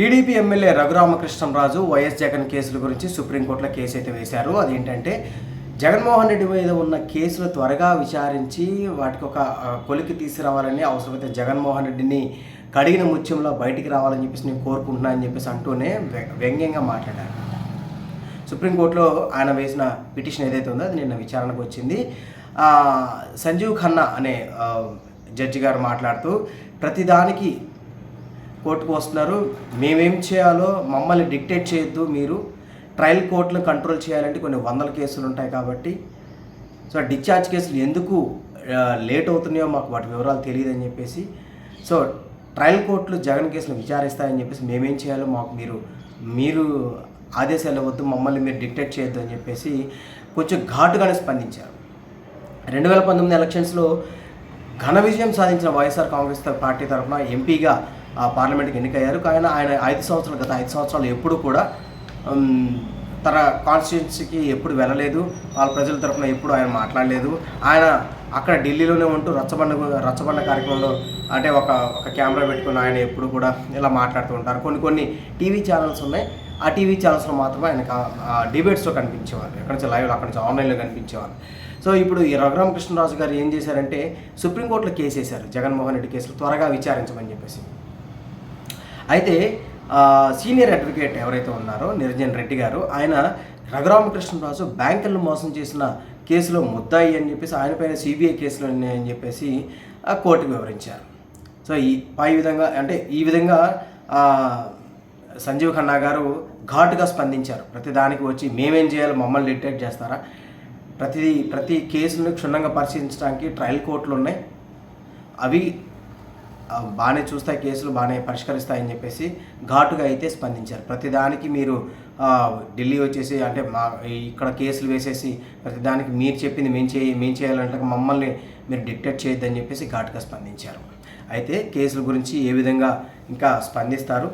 TDP MLA Raghuramakrishnamraju YS Jagan కేసుల గురించి సుప్రీంకోర్టులో కేసు అయితే వేశారు. అదేంటంటే జగన్మోహన్ రెడ్డి మీద ఉన్న కేసులు త్వరగా విచారించి వాటికి ఒక కొలికి తీసుకురావాలని అవసరమైతే జగన్మోహన్ రెడ్డిని కడిగిన ముత్యంలో బయటికి రావాలని చెప్పేసి నేను కోరుకుంటున్నా అని చెప్పేసి అంటూనే వ్య- వ్యంగ్యంగా మాట్లాడారు. సుప్రీంకోర్టులో ఆయన వేసిన పిటిషన్ ఏదైతే ఉందో అది నిన్న విచారణకు వచ్చింది. సంజీవ్ ఖన్నా అనే జడ్జి గారు మాట్లాడుతూ ప్రతిదానికి కోర్టుకు వస్తున్నారు. మేమేం చేయాలో మమ్మల్ని డిక్టేట్ చేయొద్దు మీరు. ట్రయల్ కోర్టును కంట్రోల్ చేయాలంటే కొన్ని వందల కేసులు ఉంటాయి కాబట్టి. సో డిశ్చార్జ్ కేసులు ఎందుకు లేట్ అవుతున్నాయో మాకు వాటి వివరాలు తెలియదని చెప్పేసి. సో ట్రయల్ కోర్టులు జగన్ కేసులు విచారిస్తాయని చెప్పేసి మేమేం చేయాలో మాకు మీరు మీరు ఆదేశాలు ఇవ్వద్దు మమ్మల్ని మీరు డిక్టేట్ చేయొద్దు అని చెప్పేసి కొంచెం ఘాటుగానే స్పందించారు. రెండు వేల పంతొమ్మిది ఎలక్షన్స్లో ఘన విజయం సాధించిన వైఎస్ఆర్ కాంగ్రెస్ పార్టీ తరఫున ఎంపీగా పార్లమెంట్కి ఎన్నికయ్యారు. కానీ ఆయన ఐదు సంవత్సరాలు గత ఐదు సంవత్సరాలు ఎప్పుడు కూడా తన కాన్స్టిట్యున్సీకి ఎప్పుడు వెళ్ళలేదు. వాళ్ళ ప్రజల తరఫున ఎప్పుడు ఆయన మాట్లాడలేదు. ఆయన అక్కడ ఢిల్లీలోనే ఉంటూ రచ్చబండ రచ్చబండ కార్యక్రమంలో అంటే ఒక ఒక కెమెరా పెట్టుకుని ఆయన ఎప్పుడు కూడా ఇలా మాట్లాడుతూ ఉంటారు. కొన్ని కొన్ని టీవీ ఛానల్స్ ఉన్నాయి. ఆ టీవీ ఛానల్స్లో మాత్రమే ఆయనకు డిబేట్స్లో కనిపించేవారు ఎక్కడి నుంచి లైవ్లో అక్కడి నుంచి ఆన్లైన్లో కనిపించేవారు సో ఇప్పుడు ఈ రఘురామకృష్ణరాజు గారు ఏం చేశారంటే సుప్రీంకోర్టులో కేసు వేశారు జగన్మోహన్ రెడ్డి కేసులు త్వరగా విచారించమని చెప్పేసి. అయితే సీనియర్ అడ్వకేట్ ఎవరైతే ఉన్నారో నిరంజన్ రెడ్డి గారు ఆయన రఘురామకృష్ణరాజు బ్యాంకులను మోసం చేసిన కేసులో ముద్దాయి అని చెప్పేసి ఆయన పైన సిబిఐ కేసులు ఉన్నాయని చెప్పేసి ఆ కోర్టుకు వివరించారు. సో ఈ పై విధంగా అంటే ఈ విధంగా సంజీవ్ ఖన్నా గారు ఘాటుగా స్పందించారు. ప్రతి దానికి వచ్చి మేమేం చేయాలి? మమ్మల్ని డిటెక్ట్ చేస్తారా? ప్రతి ప్రతి కేసును క్షుణ్ణంగా పరిశీలించడానికి ట్రయల్ కోర్టులు ఉన్నాయి. అవి బాగానే చూస్తాయి కేసులు బాగానే పరిష్కరిస్తాయని చెప్పేసి ఘాటుగా అయితే స్పందించారు. ప్రతిదానికి మీరు ఢిల్లీ వచ్చేసి అంటే మా ఇక్కడ కేసులు వేసేసి ప్రతిదానికి మీరు చెప్పింది మేము చేయి మేము చేయాలంటే మమ్మల్ని మీరు డిక్టేట్ చేయొద్దని చెప్పేసి ఘాటుగా స్పందించారు. అయితే కేసుల గురించి ఏ విధంగా ఇంకా స్పందిస్తారు?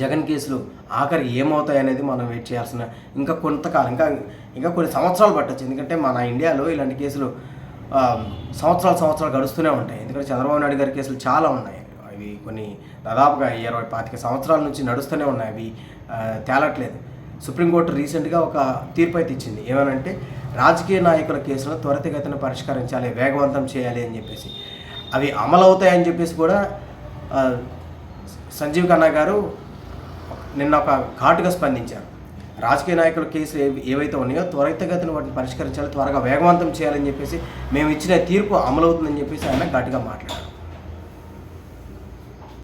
జగన్ కేసులు ఆఖరి ఏమవుతాయి అనేది మనం వెయిట్ చేయాల్సిన ఇంకా కొంతకాలం ఇంకా ఇంకా కొన్ని సంవత్సరాలు పట్టచ్చు. ఎందుకంటే మన ఇండియాలో ఇలాంటి కేసులు సంవత్సరాలు సంవత్సరాలు గడుస్తూనే ఉంటాయి. ఎందుకంటే చంద్రబాబు నాయుడు గారి కేసులు చాలా ఉన్నాయి. అవి కొన్ని దాదాపుగా ఇరవై పాతిక సంవత్సరాల నుంచి నడుస్తూనే ఉన్నాయి. అవి తేలట్లేదు. సుప్రీంకోర్టు రీసెంట్గా ఒక తీర్పు అయితే ఇచ్చింది. ఏమనంటే రాజకీయ నాయకుల కేసులను త్వరితగతిన పరిష్కరించాలి వేగవంతం చేయాలి అని చెప్పేసి. అవి అమలు అవుతాయని చెప్పేసి కూడా సంజీవ్ ఖన్నా గారు నిన్న ఒక ఘాటుగా స్పందించారు. రాజకీయ నాయకుల కేసులు ఏవైతే ఉన్నాయో త్వరితగతిన వాటిని పరిష్కరించాలి త్వరగా వేగవంతం చేయాలని చెప్పేసి మేము ఇచ్చిన తీర్పు అమలవుతుందని చెప్పేసి ఆయన గట్టిగా మాట్లాడారు.